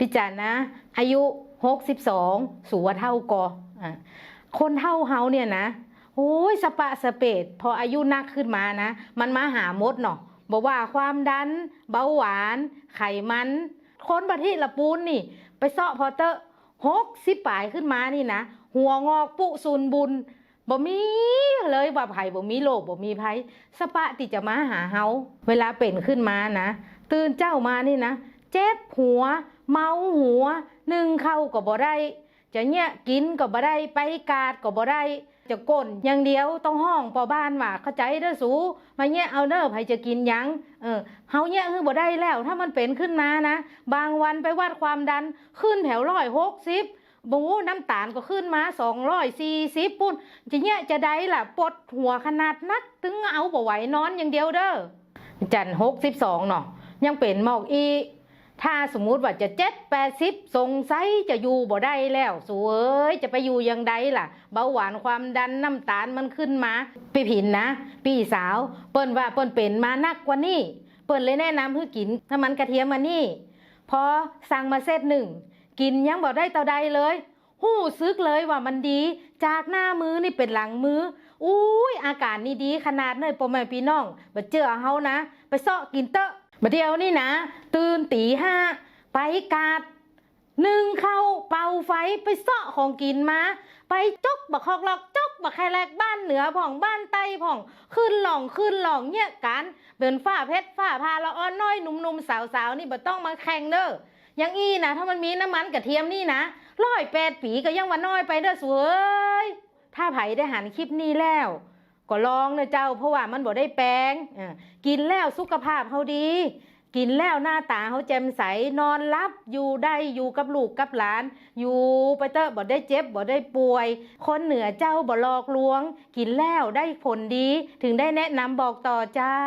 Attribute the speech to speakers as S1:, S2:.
S1: พี่จันนะอายุหกสิบสองสูว่าเท่ากอคนเท่าเฮาเนี่ยนะโอ้ยสปะสเปดพออายุนักขึ้นมานะ มันมาหามดเนาะบอกว่าความดัน เบาหวาน ไขมัน คนประเทศละปูนนี่ ไปเสาะพอเตอะหกสิบปลายขึ้นมานี่นะ หัวงอกปุซุนบุญบ่มีเลยว่าไผ่บ่มีโรคบ่มีภัยสปะติจะมาหาเฮาเวลาเป็นขึ้นมานะ ตื่นเจ้ามานี่นะ เจ็บหัว เมาหัว นึ่งเข้าก็บ่ได้จะเนี่ยกินก็บ่ได้ไปกาดก็บ่ได้จะก้นอย่างเดียวต้องห้องปอบ้านว่าเข้าใจเด้อสูมาเนี่ยเอาเด้อไผจะกินยังเออเฮาเนี่ยคือบ่ได้แล้ว ถ้ามันเป็นขึ้นมานะ บางวันไปวัดความดันขึ้นแถวร้อยหกสิบบูน้ำตาลก็ขึ้นมาสองร้อยสี่สิบปุ่นจะเนี่ยจะได้ล่ะปวดหัวขนาดนัก ถึงเอาบ่ไหวนอนอย่างเดียวเด้อจันหกสิบสองเนาะยังเป็นหมอกอี ถ้าสมมุติว่าจะเจ็ดแปดสิบสงสัยจะอยู่บ่ได้แล้วสวยจะไปอยู่ยังไดล่ะ เบาหวานความดันน้ำตาลมันขึ้นมาพี่ผินนะ พี่สาว เปิ้นว่าเปิ้นเป็นมานักกว่านี่เปิ้นเลยแนะนำให้กินน้ำมันกระเทียมมานี่พอสั่งมาเซตหนึ่งกินยังบอกได้เต่าใดเลยหู้ซึกเลยว่ามันดี จากหน้ามือนี่เป็นหลังมืออุ้ยอาการนี่ดีขนาดเลยพ่อแม่พี่น้องบัดเจอเฮานะ ไปเซาะกินเตอะ บัดเดียวนี่นะ ตื่นตีห้าไปกาดหนึ่งเข้าเป่าไฟไปเซาะของกินมา ไปจกบักคอกลอกจกบักแคแลกบ้านเหนือผ่องบ้านใต้ผ่อง ขึ้นหล่องขึ้นหล่องเนี่ยกันเป็นฝ้าเพชรฝ้าพาละอ่อนน้อยหนุ่มๆสาวๆนี่บ่ต้องมาแข่งเด้อยังอีนะถ้ามันมีน้ำมันกระเทียมนี่นะร้อยแปดปีก็ยังว่าน้อยไปเด้อสวยถ้าไผได้หันคลิปนี้แล้ว ก็ลองนะเจ้า เพราะว่ามันบ่ได้แปลงกินแล้วสุขภาพเขาดี กินแล้วหน้าตาเขาแจ่มใสนอนรับอยู่ได้อยู่กับลูกกับหลาน อยู่ไปเตอะบ่ได้เจ็บบ่ได้ป่วย คนเหนือเจ้าบ่หลอกลวง กินแล้วได้ผลดีถึงได้แนะนำบอกต่อเจ้า